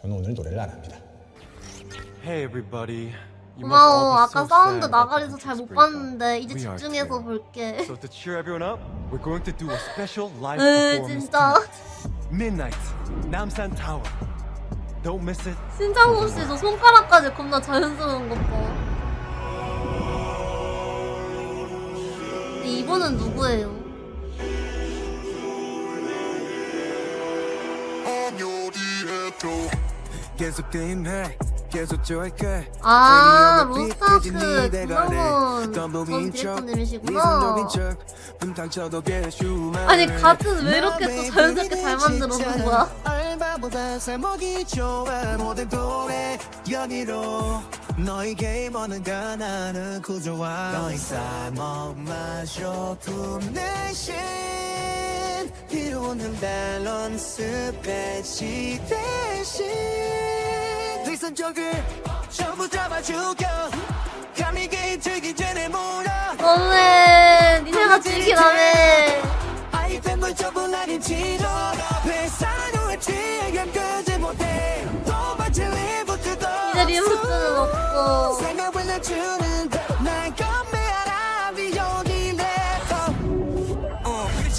저는 오늘 노래를 안 합니다. Hey everybody. You must 고마워. all be 아까 so 사운드 sad about the 나가리서 잘못 Winter Break, 봤는데 이제 We are 집중해서 too. 볼게. So to cheer everyone up, we're going to do a special live 으, performance 진짜. tonight. Midnight, Namsan Tower. Don't miss it. 신창호 씨저 손가락까지 겁나 자연스러운 것 봐. 근데 이분은 누구예요? 게임해 계속 좋 아, 로스타크 니네가 전 디렉터님이시구나. 아니. 같은 왜 이렇게 또 자연스럽게 잘 만들어놓은 거야? 알바보다 살먹이 좋아 모든 노래 여기로 너희 게임하는 가 나는 구조와 너희 쌀먹 마셔 품 대신 필요 없는 밸런스 배치 대신 위선적을 전부 잡아 죽여 감히 게임 전에 몰아. 니네가. 아이템을 전부 못해 또 마치 리부트도 이제 리부트는 없어. 생각을 낮추는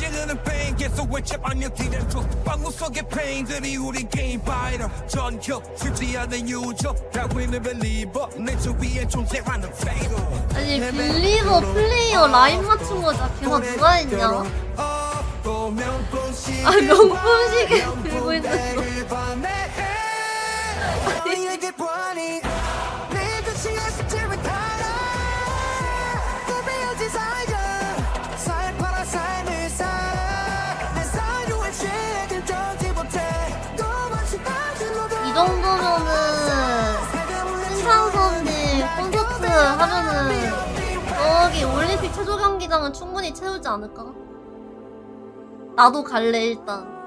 어, 지르는 pain 계속 외쳐봤냐 뒤에서 방구 속의 pain들이 우리 게임 바이러 전격 쉽지 않은 유저. 다윈은 believer. 내 주위에 존재하는 fatal. 아니 빌리버 플레이어 라인 맞춘 거 진짜 걔가 누가 했냐? 아 명품시계 들고 있는 거. 정도면은 신창섭님 콘서트 하면은 저기 올림픽 체조 경기장은 충분히 채우지 않을까? 나도 갈래 일단.